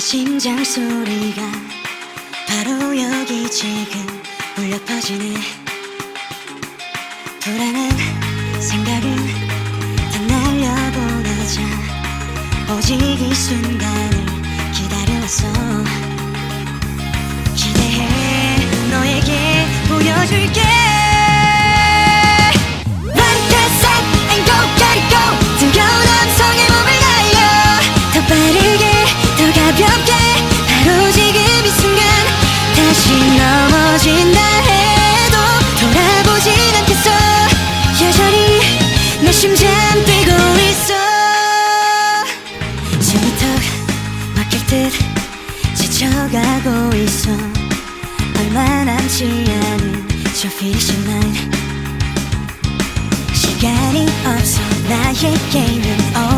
심장 소리가 바로 여기 지금 울려 퍼지네. 불안한 생각은 다 날려보내자. 오직 이 순간을 기다려왔어 가볍게 바로 지금 이 순간 다시 넘어진다 해도 돌아보진 않겠어. 여전히 내 심장 뛰고 있어. 숨이 턱 막힐 듯 지쳐가고 있어. 얼마 남지 않은 저 finish line 시간이 없어. 나의 게임은 over